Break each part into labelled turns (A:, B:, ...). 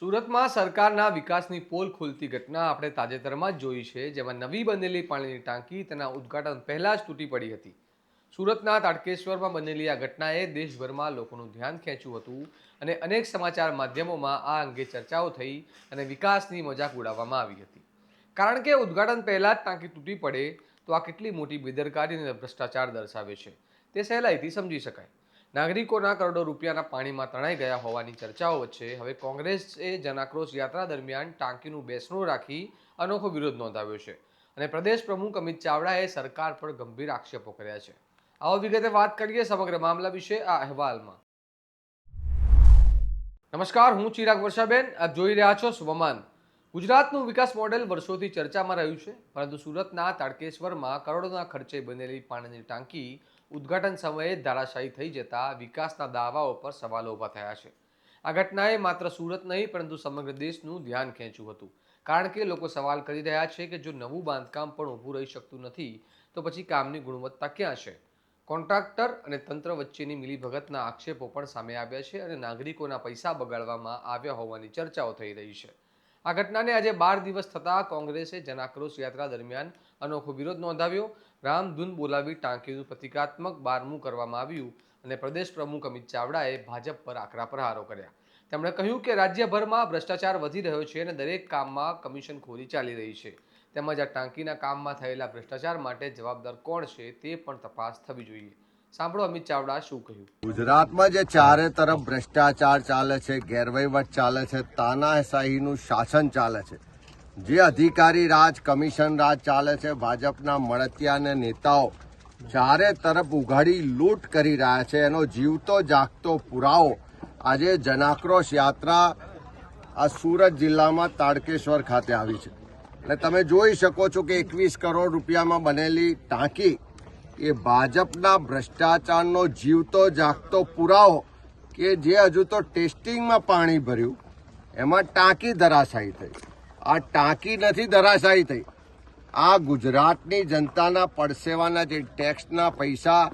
A: સુરતમાં સરકારના વિકાસની પોલ ખોલતી ઘટના આપણે તાજેતરમાં જ જોઈ છે, જેમાં નવી બનેલી પાણીની ટાંકી તેના ઉદ્ઘાટન પહેલાં જ તૂટી પડી હતી. સુરતના તાડકેશ્વરમાં બનેલી આ ઘટનાએ દેશભરમાં લોકોનું ધ્યાન ખેંચ્યું હતું અને અનેક સમાચાર માધ્યમોમાં આ અંગે ચર્ચાઓ થઈ અને વિકાસની મજાક ઉડાવવામાં આવી હતી. કારણ કે ઉદ્ઘાટન પહેલાં જ ટાંકી તૂટી પડે, તો આ કેટલી મોટી બેદરકારી અને ભ્રષ્ટાચાર દર્શાવે છે, તે સહેલાઈથી સમજી શકાય. નાગરિકોના કરોડો રૂપિયાના પાણીમાં તણાઈ ગયા હોવાની ચર્ચાઓ વચ્ચે હવે કોંગ્રેસે જનાક્રોશ યાત્રા દરમિયાન ટાંકીનું બેસણું રાખી અનોખો વિરોધ નોંધાવ્યો છે અને પ્રદેશ પ્રમુખ અમિત ચાવડાએ સરકાર પર ગંભીર આક્ષેપો કર્યા છે. આવો વિગતે વાત કરીએ સમગ્ર મામલા વિશે આ અહેવાલમાં. નમસ્કાર, હું ચિરાગ વર્ષાબેન. આપ જોઈ રહ્યા છો સ્વમાન. ગુજરાતનું વિકાસ મોડેલ વર્ષોથી ચર્ચામાં રહ્યું છે, પરંતુ સુરતના તાડકેશ્વરમાં કરોડોના ખર્ચે બનેલી પાણીની ટાંકી ઉદ્ઘાટન સમયે ધરાશાયી થઈ જતા વિકાસના દાવાઓ પર સવાલો ઊભા થયા છે. આ ઘટનાએ માત્ર સુરત નહીં, પરંતુ સમગ્ર દેશનું ધ્યાન ખેંચ્યું હતું. કારણ કે લોકો સવાલ કરી રહ્યા છે કે જો નવું બાંધકામ પણ ઊભું રહી શકતું નથી, તો પછી કામની ગુણવત્તા ક્યાં છે? કોન્ટ્રાક્ટર અને તંત્ર વચ્ચેની મિલીભગતના આક્ષેપો પણ સામે આવ્યા છે અને નાગરિકોના પૈસા બગાડવામાં આવ્યા હોવાની ચર્ચાઓ થઈ રહી છે. આ ઘટનાને આજે બાર દિવસ થતાં કોંગ્રેસે જનાક્રોશ યાત્રા દરમિયાન અનોખો વિરોધ નોંધાવ્યો. રામધૂન બોલાવી ટાંકીનું પ્રતિકાત્મક બારમું કરવામાં આવ્યું અને પ્રદેશ પ્રમુખ અમિત ચાવડાએ ભાજપ પર આકરા પ્રહારો કર્યા. તેમણે કહ્યું કે રાજ્યભરમાં ભ્રષ્ટાચાર વધી રહ્યો છે અને દરેક કામમાં કમિશન ખોરી ચાલી રહી છે. તેમજ આ ટાંકીના કામમાં થયેલા ભ્રષ્ટાચાર માટે જવાબદાર કોણ છે તે પણ તપાસ થવી જોઈએ. સાંભળો અમિત ચાવડા શું કહ્યું.
B: ગુજરાતમાં જે ચારે તરફ ભ્રષ્ટાચાર ચાલે છે, ગેરવહીવટ ચાલે છે, તાનાશાહીનું શાસન ચાલે છે જે અધિકારી રાજ કમિશન રાજ ચાલે છે, ભાજપના મળતિયા અને નેતાઓ ચારે તરફ ઉઘાડી લૂંટ કરી રહ્યા છે. એનો જીવતો જાગતો પુરાવો. આજે જનાક્રોશ યાત્રા આ સુરત જિલ્લામાં તાડકેશ્વર ખાતે આવી છે. અને તમે જોઈ શકો છો કે એકવીસ કરોડ રૂપિયામાં બનેલી ટાંકી એ ભાજપના ભ્રષ્ટાચારનો જીવતો જાગતો પુરાવો કે જે હજુ તો ટેસ્ટિંગમાં પાણી ભર્યું. એમાં ટાંકી ધરાશાયી થઈ. આ ટાંકી નથી ધરાશાયી થઈ. આ ગુજરાતની જનતાના પડસેવાના જે ટેક્સના પૈસા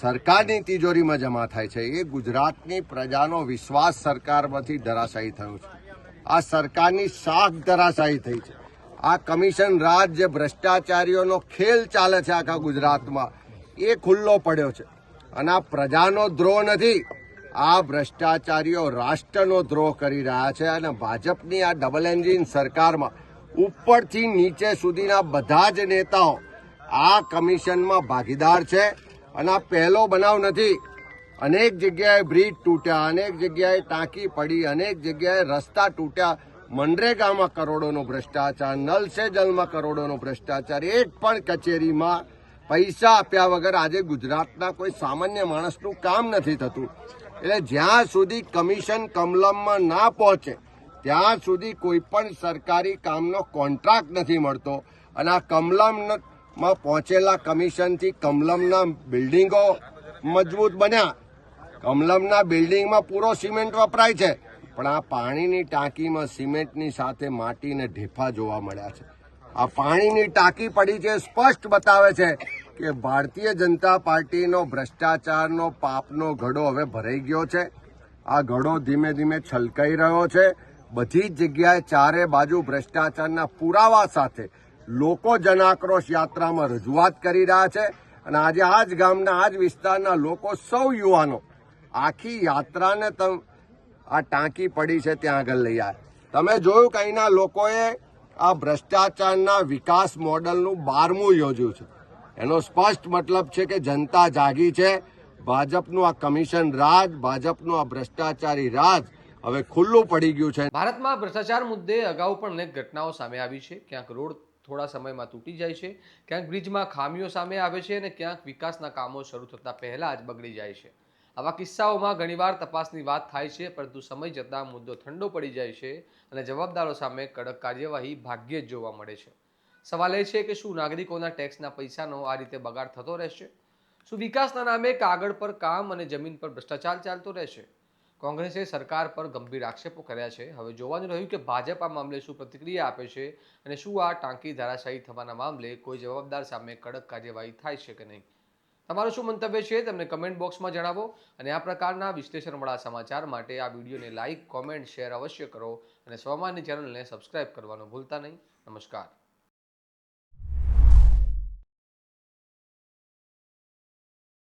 B: સરકારની તિજોરીમાં જમા થાય છે, એ ગુજરાતની પ્રજાનો વિશ્વાસ સરકારમાંથી ધરાશાયી થયો છે. આ સરકારની શાખ ધરાશાયી થઈ છે. આ કમિશન રાજ જે ભ્રષ્ટાચારીઓનો ખેલ ચાલે છે આખા ગુજરાતમાં. એ ખુલ્લો પડ્યો છે. અને આ પ્રજાનો દ્રોહ નથી. આ ભ્રષ્ટાચારીઓ રાષ્ટ્રનો દ્રોહ કરી રહ્યા છે અને ભાજપની આ ડબલ એન્જિન સરકારમાં ઉપરથી નીચે સુધીના બધા જ નેતાઓ આ કમિશનમાં ભાગીદાર છે અને આ પહેલો બનાવ નથી. અનેક જગ્યાએ બ્રિજ તૂટ્યા, અનેક જગ્યાએ ટાંકી પડી, અનેક જગ્યાએ રસ્તા તૂટ્યા. મનરેગામાં કરોડોનો ભ્રષ્ટાચાર, નલ સે જલમાં કરોડોનો ભ્રષ્ટાચાર, એક પણ કચેરીમાં પૈસા આપ્યા વગર આજે ગુજરાતના કોઈ સામાન્ય માણસનું કામ નથી થતું. એટલે જ્યાં સુધી કમિશન કમલમમાં ના પહોંચે, ત્યાં સુધી કોઈ પણ સરકારી કામનો કોન્ટ્રાક્ટ નથી મળતો. અને આ કમલમમાં પહોંચેલા કમિશનથી કમલમના બિલ્ડિંગો મજબૂત બન્યા. કમલમના બિલ્ડિંગમાં પૂરો સિમેન્ટ વપરાય છે. પણ આ પાણીની ટાંકીમાં સિમેન્ટની સાથે માટીને ઢેફા જોવા મળ્યા છે. આ પાણીની ટાંકી પડી છે, સ્પષ્ટ બતાવે છે કે ભારતીય જનતા પાર્ટીનો ભ્રષ્ટાચારનો પાપનો ઘડો હવે ભરાઈ ગયો છે. આ ઘડો ધીમે ધીમે છલકાઈ રહ્યો છે. બધી જ જગ્યાએ ચારે બાજુ ભ્રષ્ટાચારના પુરાવા સાથે લોકો જનાક્રોશ યાત્રામાં રજૂઆત કરી રહ્યા છે અને આજે આ જ ગામના, આ જ વિસ્તારના લોકો સૌ યુવાનો આખી યાત્રાને તમ આ ટાંકી પડી છે ત્યાં આગળ લઈ આવ્યા. તમે જોયું કે અહીંના લોકોએ આ ભ્રષ્ટાચારના વિકાસ મોડલનું બારમું યોજ્યું છે. એનો સ્પષ્ટ મતલબ છે કે જનતા જાગી છે. ભાજપનું આ કમિશન રાજ, ભાજપનું આ ભ્રષ્ટાચારી રાજ હવે ખુલ્લું પડી ગયું છે.
A: ભારતમાં ભ્રષ્ટાચાર મુદ્દે અગાઉ પણ અનેક ઘટનાઓ સામે આવી છે. ક્યાંક રોડ થોડા સમયમાં તૂટી જાય છે, ક્યાંક બ્રિજમાં ખામીઓ સામે આવે છે અને ક્યાંક વિકાસના કામો શરૂ થતાં પહેલાં જ બગડી જાય છે. આવા કિસ્સાઓમાં ઘણીવાર તપાસની વાત થાય છે, પરંતુ સમય જતાં મુદ્દો ઠંડો પડી જાય છે અને જવાબદારો સામે કડક કાર્યવાહી ભાગ્યે જ જોવા મળે છે. સવાલ એ છે કે શું નાગરિકોના ટેક્સના પૈસાનો આ રીતે બગાડ થતો રહેશે? શું વિકાસના નામે કાગળ પર કામ અને જમીન પર ભ્રષ્ટાચાર ચાલતો રહેશે? કોંગ્રેસે સરકાર પર ગંભીર આક્ષેપો કર્યા છે. હવે જોવાનું રહ્યું કે ભાજપ આ મામલે શું પ્રતિક્રિયા આપે છે અને શું આ ટાંકી ધારાશાહી થવાના મામલે કોઈ જવાબદાર સામે કડક કાર્યવાહી થાય છે કે નહીં? તમારું શું મંતવ્ય છે તમને કમેન્ટ બોક્સમાં જણાવો અને આ પ્રકારના વિશ્લેષણવાળા સમાચાર માટે આ વિડીયોને લાઇક કોમેન્ટ, શેર અવશ્ય કરો અને સ્વમાનની ચેનલને સબસ્ક્રાઇબ કરવાનું ભૂલતા નહીં. નમસ્કાર.